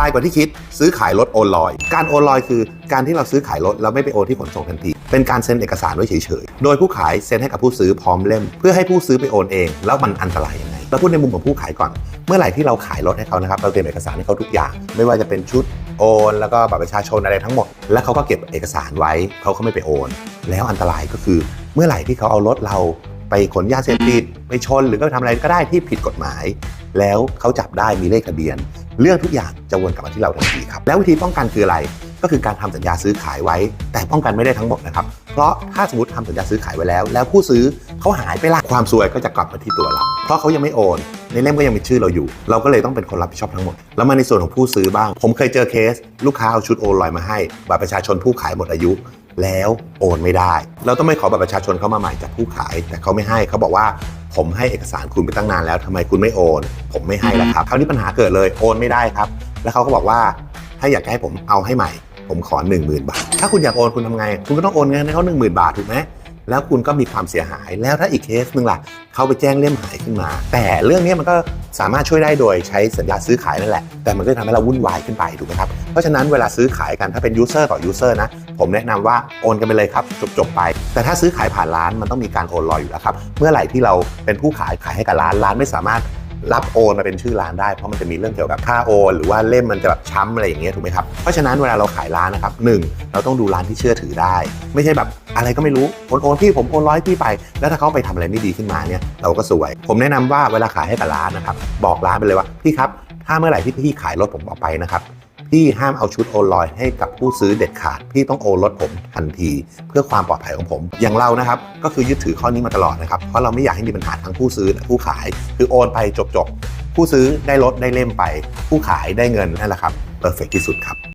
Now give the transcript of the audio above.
รายกว่าที่คิด ซื้อขายรถโอนลอย การโอนลอยคือการที่เราซื้อขายรถแล้วไม่ไปโอนที่ขนส่งทันที เป็นการเซ็นเอกสารไว้เฉยๆ โดยผู้ขายเซ็นให้กับผู้ซื้อพร้อมเล่ม เพื่อให้ผู้ซื้อไปโอนเอง แล้วมันอันตรายยังไงเราพูดในมุมของผู้ขายก่อน เมื่อไหร่ที่เราขายรถให้เขานะครับ เราเตรียมเอกสารให้เขาทุกอย่าง ไม่ว่าจะเป็นชุดโอน แล้วก็บัตรประชาชนอะไรทั้งหมด แล้วเขาก็เก็บเอกสารไว้ เขาก็ไม่ไปโอน แล้วอันตรายก็คือ เมื่อไหร่ที่เขาเอารถเราไปขนยาเสพติดไปชนหรือก็ทำอะไรก็ได้ที่ผิดกฎหมาย แล้วเขาจับได้มีเลขทะเบียน เรื่องทุกอย่างจะวนกลับมาที่เราทันทีครับ แล้ววิธีป้องกันคืออะไร ก็คือการทำสัญญาซื้อขายไว้ แต่ป้องกันไม่ได้ทั้งหมดนะครับ เพราะถ้าสมมติทำสัญญาซื้อขายไว้แล้ว แล้วผู้ซื้อเขาหายไปละความซวยก็จะกลับมาที่ตัวเรา เพราะเขายังไม่โอน ในเล่มก็ยังมีชื่อเราอยู่ เราก็เลยต้องเป็นคนรับผิดชอบทั้งหมด แล้วมาในส่วนของผู้ซื้อบ้าง ผมเคยเจอเคส ลูกค้าเอาชุดโอนลอยมาให้บัตรประชาชนผู้ขายหมดอายุแล้วโอนไม่ได้ เราต้องไม่ขอบัตรประชาชนเขามาใหม่จากผู้ขาย แต่เขาไม่ให้เขาบอกว่า ผมให้เอกสารคุณไปตั้งนานแล้วทำไมคุณไม่โอน ผมไม่ให้แล้วครับคราวนี้ปัญหาเกิดเลยโอนไม่ได้ครับ แล้วเขาก็บอกว่าถ้าอยากให้ผมเอาให้ใหม่ ผมขอ 1 0,000 บาท ถ้าคุณอยากโอนคุณทำไง คุณก็ต้องโอนเงินให้เขา1 0,000 บาทถูกไหม แล้วคุณก็มีความเสียหาย แล้วถ้าอีกเคสหนึ่งล่ะเขาไปแจ้งเล่มหายขึ้นมา แต่เรื่องนี้มันก็สามารถช่วยได้โดยใช้สัญญาซื้อขายนั่นแหละ แต่มันก็จะทำให้เราวุ่นวายขึ้นไปถูกไหมครับ เพราะฉะนั้นเวลาซื้อขายกันถ้าเป็นยูเซอร์ต่อยูเซอร์นะ ผมแนะนำว่าโอนกันไปเลยครับจบๆไป แต่ถ้าซื้อขายผ่านร้านมันต้องมีการโอนลอยอยู่แล้วครับ เมื่อไหร่ที่เราเป็นผู้ขายขายให้กับร้านร้านไม่สามารถ รับโอนมาเป็นชื่อร้านได้เพราะมันจะมีเรื่องเกี่ยวกับค่าโอน หรือว่าเล่มมันจะแบบช้ำอะไรอย่างเงี้ยถูกไหมครับเพราะฉะนั้นเวลาเราขายร้านนะครับหนึ่งเราต้องดูร้านที่เชื่อถือได้ ไม่ใช่แบบอะไรก็ไม่รู้โอนโอนพี่ผมโอนร้อยพี่ไป แล้วถ้าเขาไปทำอะไรไม่ดีขึ้นมาเนี่ยเราก็สวย ผมแนะนำว่าเวลาขายให้กับร้านนะครับบอกร้านไปเลยว่าพี่ครับถ้าเมื่อไหร่ที่พี่ขายรถผมออกไปนะครับ พี่ห้ามเอาชุดโอลอยให้กับผู้ซื้อเด็ดขาด พี่ต้องโอนรถผมทันที เพื่อความปลอดภัยของผม อย่างเรานะครับ ก็คือยึดถือข้อนี้มาตลอดนะครับ เพราะเราไม่อยากให้มีปัญหาทั้งผู้ซื้อและผู้ขาย คือโอนไปจบๆ ผู้ซื้อได้รถได้เล่มไป ผู้ขายได้เงินนั่นแหละครับเพอร์เฟกที่สุดครับ